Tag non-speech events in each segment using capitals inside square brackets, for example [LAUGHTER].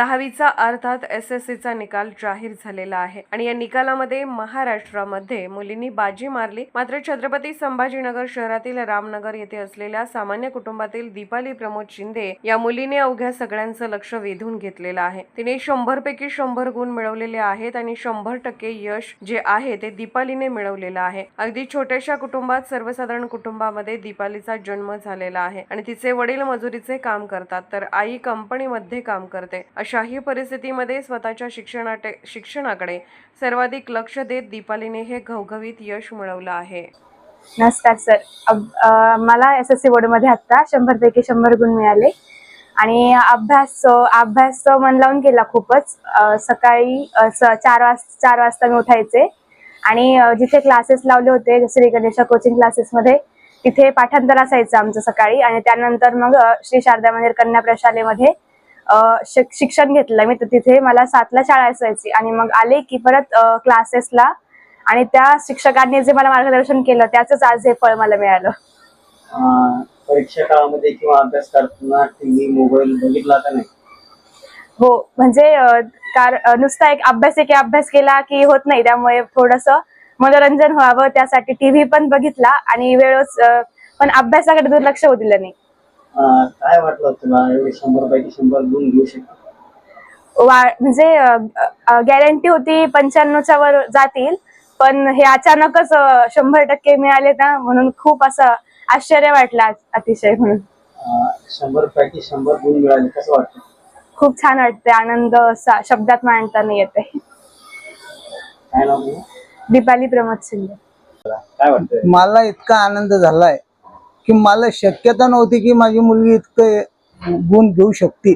दहावीचा अर्थात S S सीचा निकाल जाहीर झालेला आहे. आणि या निकालामध्ये महाराष्ट्रामध्ये मुलींनी बाजी मारली. मात्र छत्रपती संभाजीनगर शहरातील रामनगर येथे असलेल्या सामान्य कुटुंबातील दीपाली प्रमोद शिंदे या मुलीने अवघ्या सगळ्यांचं लक्ष वेधून घेतलेलं आहे. तिने शंभर पैकी शंभर गुण मिळवलेले आहेत आणि शंभर टक्के यश जे आहे ते दीपालीने मिळवलेलं आहे. अगदी छोट्याशा कुटुंबात सर्वसाधारण कुटुंबामध्ये दीपालीचा जन्म झालेला आहे आणि तिचे वडील मजुरीचे काम करतात तर आई कंपनीमध्ये काम करते अशाही परिस्थितीमध्ये स्वतःच्या शिक्षणाटे शिक्षणाकडे सर्वाधिक लक्ष देत दीपालीने हे घवघवीत यश मिळवलं आहे. नमस्कार सर. मला एस एस सी बोर्डमध्ये आत्ता शंभरपैकी शंभर गुण मिळाले. आणि अभ्यास अभ्यास मन लावून केला खूपच. सकाळी स- चार वाज चार वाजता मी उठायचे. आणि जिथे क्लासेस लावले होते श्री गणेशा कोचिंग क्लासेसमध्ये तिथे पाठांतर असायचं आमचं सकाळी. आणि त्यानंतर मग श्री शारदा मंदिर कन्या प्रशालेमध्ये शिक्षण घेतलं मी तर तिथे मला सातला शाळा असायची आणि मग आले की परत क्लासेसला आणि त्या शिक्षकांनी जे मला मार्गदर्शन केलं त्याच आज हे फळ मला मिळालं. परीक्षा काळामध्ये किंवा अभ्यास करताना टीव्ही मोबाईल बघितला का नाही? हो म्हणजे कार नुसता एक अभ्यास आहे की अभ्यास केला की होत नाही. त्यामुळे थोडस मनोरंजन व्हावं त्यासाठी टीव्ही पण बघितला आणि वेळच अ, पण अभ्यासाकडे दुर्लक्ष होऊ दिलं नाही. काय वाटलं तुला? एवढे शंभर पैकी शंभर गुण घेऊ शकतो. वा म्हणजे गॅरंटी होती पंच्याण्णवच्या वर जातील पण हे अचानकच शंभर टक्के मिळाले ना म्हणून खूप असं आश्चर्य वाटलं अतिशय म्हणून. शंभर पैकी शंभर गुण मिळाले कसं वाटतं? खूप छान वाटते आनंद असा शब्दात मांडता नाही येते काय नाव तुझं? दीपाली प्रमोद शिंदे. काय वाटतंय? मला इतका आनंद झालाय. की मला शक्यता नव्हती की माझी मुलगी इतकं गुण घेऊ शकते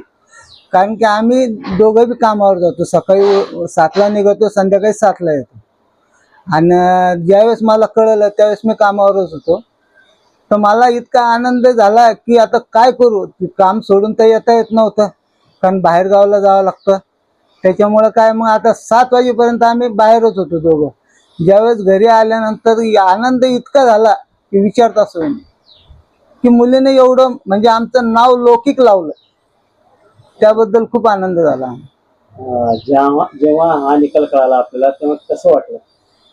कारण की आम्ही दोघं बी कामावर जातो. सकाळी सातला निघतो संध्याकाळी सातला येतो. आणि ज्यावेळेस मला कळलं त्यावेळेस मी कामावरच होतो. तर मला इतका आनंद झाला की आता काय करू? काम सोडून तर येता येत नव्हतं. कारण बाहेर गावाला जावं लागतं. त्याच्यामुळं काय मग आता सात वाजेपर्यंत आम्ही बाहेरच होतो दोघं. ज्यावेळेस घरी आल्यानंतर आनंद इतका झाला की विचारता सोय मी की मुलीने एवढं म्हणजे आमचं नाव लौकिक लावलं. त्याबद्दल खूप आनंद झाला. जेव्हा जेव्हा हा निकाल कळाला आपल्याला तेव्हा कसं वाटलं?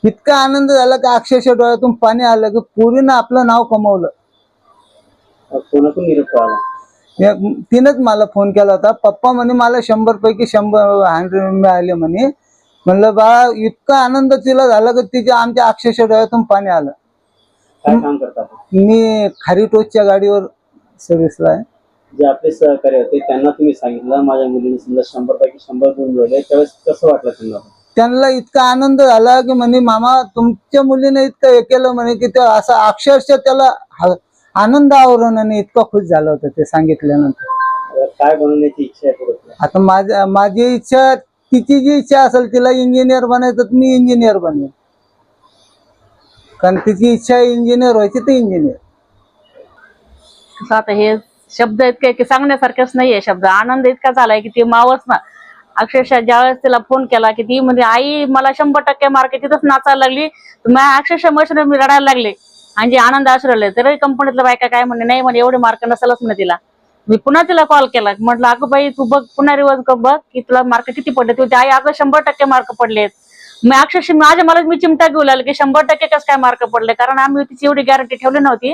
इतका आनंद झाला की अक्षरशः डोळ्यातून पाणी आलं की पुरीनं आपलं नाव कमवलं. कोणाकडून निरोप या- तिनंच मला फोन केला होता. पप्पा म्हणे मला शंभर पैकी शंभर हंड्रेड मिळाले म्हणे. म्हणलं बाळा इतका आनंद तिला झाला की तिच्या आमच्या अक्षरशः डोळ्यातून पाणी आलं. काय काम करता? आपण मी खारी टोचच्या गाडीवर सर्व्हिसला आहे. जे आपले सहकारी होते त्यांना तुम्ही सांगितलं माझ्या मुलीने समजा शंभर पैकी शंभर गुण मिळवले त्यावेळेस कसं वाटलं त्यांना त्यांना इतका आनंद झाला की म्हणे मामा तुमच्या मुलीने इतकं हे केलं म्हणे की ते असं अक्षरशः त्याला आनंद आवरणाने इतका खुश झालं होतं ते सांगितल्यानंतर. काय बनवण्याची इच्छा आहे पुढे? आता माझ्या माझी इच्छा तिची जी इच्छा असेल तिला इंजिनियर बनायचं तर मी इंजिनियर बनेन कारण तिची इच्छा इंजिनियर व्हायची तर इंजिनियर कसं आता हे शब्द इतके की सांगण्यासारखेच नाहीये शब्द. आनंद इतका झालाय की ती मावच ना अक्षरशः ज्यावेळेस तिला फोन केला की ती म्हणजे आई मला शंभर टक्के मार्क तिथंच नाचायला लागली. तर मी अक्षरशः मशीन मी रडायला लागले. आणि जे आनंद आश्रले तरी कंपनीतलं बायका काय म्हणे नाही म्हणे एवढे मार्क नसेलच म्हणे तिला. मी पुन्हा तिला कॉल केला. म्हटलं अगं बाई तू बघ पुन्हा रिवर्स बघ की तुला मार्क किती पडले? ती आई अगं शंभर टक्के मार्क पडलेत. मी अक्षरशः माझ्या मला मी चिमटा घेऊ लागले की शंभर टक्के कसं काय मार्क पडले? कारण आम्ही तिची एवढी गॅरंटी ठेवली नव्हती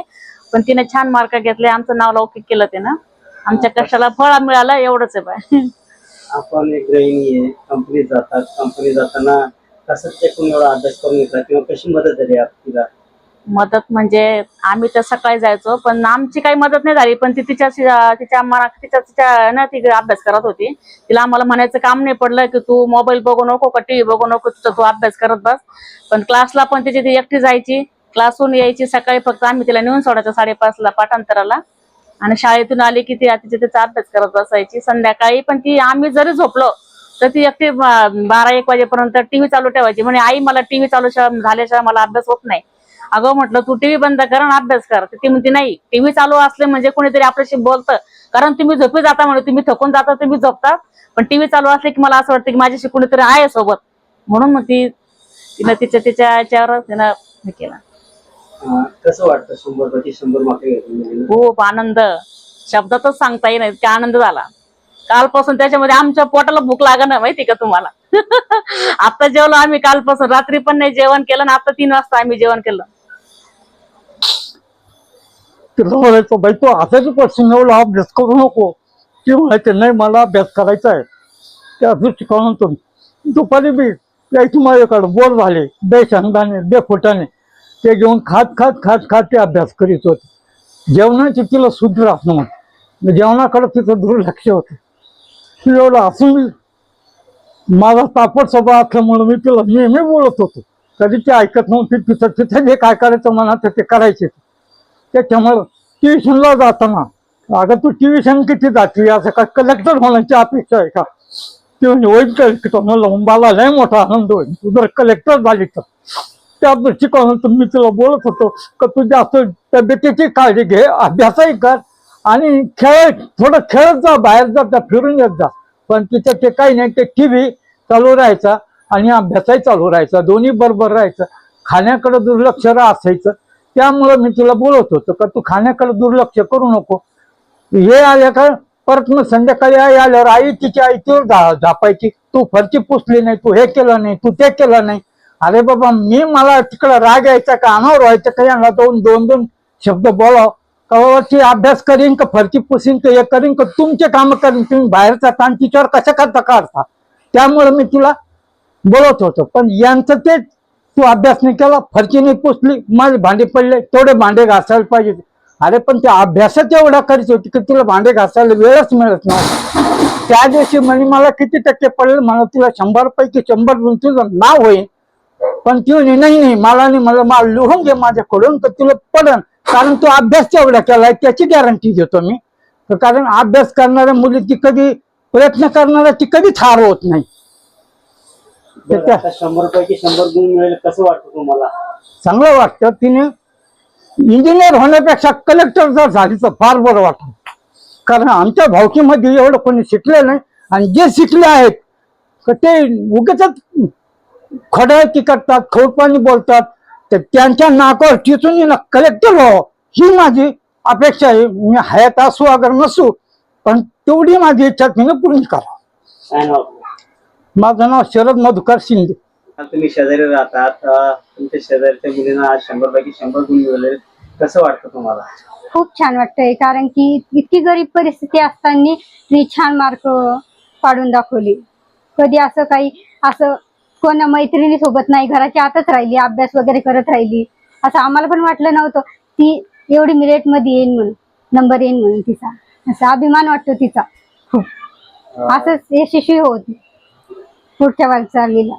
पण तिने छान मार्क घेतले. आमचं नाव लौकिक केलं तिनं. आमच्या कष्टाला फळ मिळालं एवढंच आहे बाय. आपण एक गृहिणी आहे कंपनीत जातात कंपनीत जाताना कसं ते कोण एवढा अभ्यास करून घेतला किंवा कशी मदत झाली आप- तिला मदत म्हणजे आम्ही तर सकाळी जायचो पण आमची काही मदत नाही झाली. पण ती तिच्या तिच्या मना तिच्या तिच्या ना ती अभ्यास करत होती. तिला आम्हाला म्हणायचं काम नाही पडलं की तू मोबाईल बघू नको का टीव्ही बघू नको तुझं तू अभ्यास करत बस. पण क्लासला पण तिची ती एकटी जायची. क्लासहून यायची सकाळी फक्त आम्ही तिला नेऊन सोडायचं साडेपाचला पाठांतराला. आणि शाळेतून आली की ती तिचे तिचा अभ्यास करत बसायची. संध्याकाळी पण ती आम्ही जरी झोपलो तर ती एकटी बारा एक वाजेपर्यंत टीव्ही चालू ठेवायची. म्हणजे आई मला टीव्ही चालू झाल्याशिवाय मला अभ्यास होत नाही. अगं म्हटलं तू टीव्ही बंद कर आणि अभ्यास कर. ती म्हणते नाही टीव्ही चालू असले म्हणजे कोणीतरी आपल्याशी बोलतं. कारण तुम्ही झोपी जाता म्हणजे तुम्ही थकून जाता तुम्ही झोपतात. पण टीव्ही चालू असले की मला असं वाटतं की माझ्याशी कोणीतरी आहे सोबत. म्हणून मग ती तिनं तिच्या तिच्या याच्यावर तिनं हे केलं. कसं वाटतं शंभर शंभर खूप आनंद. शब्दातच सांगता येईल इतका आनंद झाला. कालपासून त्याच्यामध्ये आमच्या पोटाला भूक ना माहिती का तुम्हाला? [LAUGHS] आता जेवलो आम्ही कालपासून. रात्री पण नाही जेवण केलं ना आता तीन वाजता आम्ही जेवण केलं. तिला म्हणायचं बाई तू असाच पासून एवढा अभ्यास करू नको. ती म्हणायचे नाही मला अभ्यास करायचा आहे. त्या दृष्टिकोनातून तुम्ही दुपारी बी यायची माझ्याकडं बोर झाले बे शेंगदाणे बे ते घेऊन खात खात खात खात ते अभ्यास करीत होते. जेवणाची तिला शुद्ध राहत नव्हतं. जेवणाकडे तिचं दुर्लक्ष होतं. ती एवढं असून माझा तापट स्वभाव असल्यामुळे मी तिला नेहमी बोलत होतो. कधी ती ऐकत नव्हती तिथं तिथं जे काय करायचं मनात ते करायचे. त्याच्यामुळं ट्युशनला जाताना. अगं तू ट्युशन किती जाते? असं का कलेक्टर होण्याची अपेक्षा आहे का? ते म्हणजे होईल कलेक्टर म्हणलं मला लय मोठा आनंद होईल. तू जर कलेक्टर झाली तर. त्या दृष्टिकोनातून मी तुला बोलत होतो का तू जास्त तब्येतीची काळजी घे अभ्यासही कर आणि खेळ थोडं खेळत जा बाहेर जा त्या फिरून येत जा. पण तिथं ते काही नाही ते टी व्ही चालू राहायचा आणि अभ्यासही चालू राहायचा. दोन्ही बरोबर राहायचं. खाण्याकडे दुर्लक्ष असायचं त्यामुळं मी तुला बोलत होतो का तू खाण्याकडे दुर्लक्ष करू नको. हे आल्या का परत मग संध्याकाळी आई आल्यावर आई तिची आईतीवर झापायची. तू फरची पुसली नाही तू हे केलं नाही तू ते केलं नाही. अरे बाबा मी मला तिकडं राग यायचा का? अनावर व्हायचं का? यांना दोन दोन दोन शब्द बोलाव. का ती अभ्यास करीन का? फरची पुसीन का? हे करीन का? तुमचे काम करीन. तुम्ही बाहेरचा ताण तिच्यावर कशा करता? काढता? त्यामुळे मी तुला बोलत होतो. पण यांचं तेच तू अभ्यास नाही केला फरची नाही पुसली माझे भांडे पडले तेवढे भांडे घासायला पाहिजे. अरे पण ते अभ्यासच एवढा करीत होती की तिला भांडे घासायला वेळच मिळत नाही. त्या दिवशी म्हणे मला किती टक्के पडले मला तुला शंभर पैकी शंभर तुझं नाव होईल. पण ती म्हणे नाही नाही मला नाही मला मला लिहून घे माझ्याकडून तर तुला पडन. कारण तू अभ्यास तेवढा केलाय त्याची गॅरंटी देतो मी. तर कारण अभ्यास करणाऱ्या मुली ती कधी प्रयत्न करणारा ती कधी हार होत नाही. बरं, आता शंभर पैकी शंभर गुण मिळेल कसं वाटतं तुम्हाला? चांगलं वाटतं तिने. इंजिनियर होण्यापेक्षा कलेक्टर जर झाली तर फार बरं वाटतं. कारण आमच्या भावकीमध्ये एवढं कोणी शिकले नाही. आणि जे शिकले आहेत तर ते उगाच खडायची करतात खोटपाणी बोलतात. तर त्यांच्या नाकावर टिचून कलेक्टर व्हावं ही माझी अपेक्षा आहे. मी हयात असू अगर नसू पण तेवढी माझी इच्छा तिने पूर्ण करा काय नाव? आपलं? माझं नाव शरद मधुकर शिंदे. तुम्ही शेजारी राहतात. तुमच्या शेजारच्या मुलींना आज शंभर पैकी शंभर गुण मिळाले. कसं वाटतं तुम्हाला? खूप छान वाटतंय कारण की इतकी गरीब परिस्थिती असताना मी छान मार्क पाडून दाखवली. कधी असं काही असं कोणा मैत्रिणी सोबत नाही घराच्या आतच राहिली अभ्यास वगैरे करत राहिली. असं आम्हाला पण वाटलं नव्हतं ती एवढी मिरेटमध्ये येईन म्हणून नंबर येईन म्हणून तिचा. असा अभिमान वाटतो तिचा. खूप असंच यशस्वी होत. पुढच्या वाटचालीला